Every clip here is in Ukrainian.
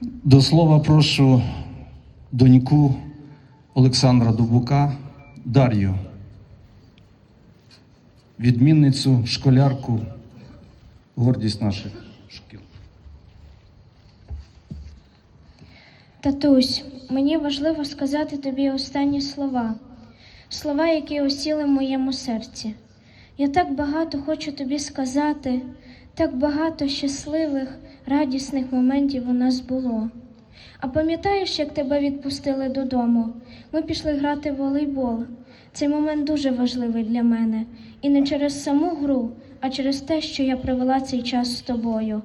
До слова прошу доньку Олександра Дубука Дар'ю, відмінницю, школярку, гордість наших шкіл. Татусь, мені важливо сказати тобі останні слова, слова, які осіли в моєму серці. Я так багато хочу тобі сказати, так багато щасливих, радісних моментів у нас було. А пам'ятаєш, як тебе відпустили додому? Ми пішли грати в волейбол. Цей момент дуже важливий для мене. І не через саму гру, а через те, що я провела цей час з тобою.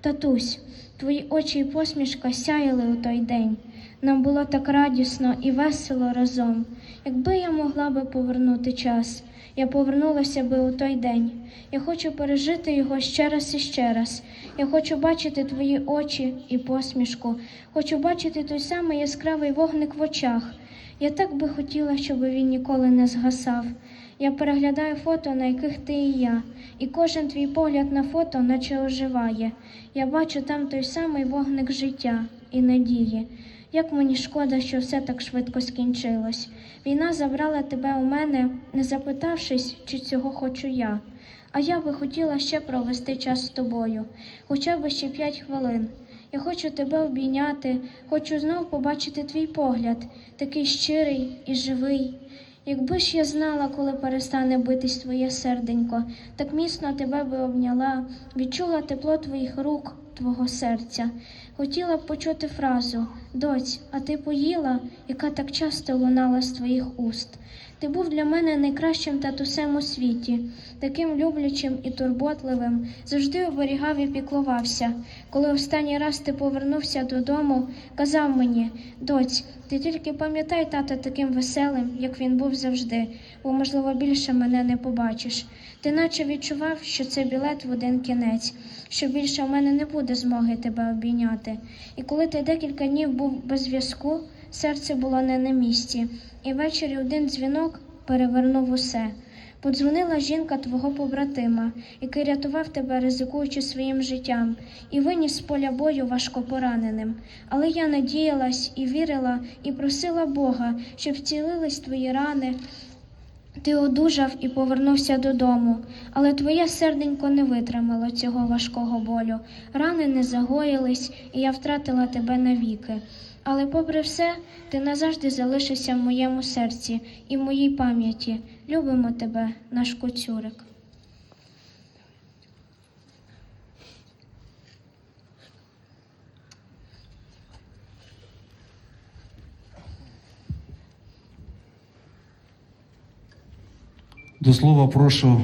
Татусь, твої очі і посмішка сяяли у той день. Нам було так радісно і весело разом. Якби я могла би повернути час, я повернулася би у той день. Я хочу пережити його ще раз і ще раз. Я хочу бачити твої очі і посмішку. Хочу бачити той самий яскравий вогник в очах. Я так би хотіла, щоб він ніколи не згасав. Я переглядаю фото, на яких ти і я, і кожен твій погляд на фото, наче оживає. Я бачу там той самий вогник життя і надії. Як мені шкода, що все так швидко скінчилось. Війна забрала тебе у мене, не запитавшись, чи цього хочу я. А я би хотіла ще провести час з тобою, хоча б ще п'ять хвилин. Я хочу тебе обійняти, хочу знов побачити твій погляд, такий щирий і живий. Якби ж я знала, коли перестане битись твоє серденько, так міцно тебе би обняла, відчула тепло твоїх рук, твого серця. Хотіла б почути фразу Доць, а ти поїла, яка так часто лунала з твоїх уст. Ти був для мене найкращим татусем у світі, таким люблячим і турботливим, завжди оберігав і піклувався. Коли останній раз ти повернувся додому, казав мені, доць, ти тільки пам'ятай тата таким веселим, як він був завжди, бо, можливо, більше мене не побачиш. Ти наче відчував, що це білет в один кінець, що більше в мене не буде змоги тебе обійняти. І коли ти декілька днів був без зв'язку, серце було не на місці, і ввечері один дзвінок перевернув усе. Подзвонила жінка твого побратима, який рятував тебе, ризикуючи своїм життям, і виніс з поля бою важко пораненим. Але я надіялась і вірила, і просила Бога, щоб вцілились твої рани. Ти одужав і повернувся додому, але твоє серденько не витримало цього важкого болю. Рани не загоїлись, і я втратила тебе навіки. Але, попри все, ти назавжди залишишся в моєму серці і в моїй пам'яті. Любимо тебе, наш коцюрик. До слова прошу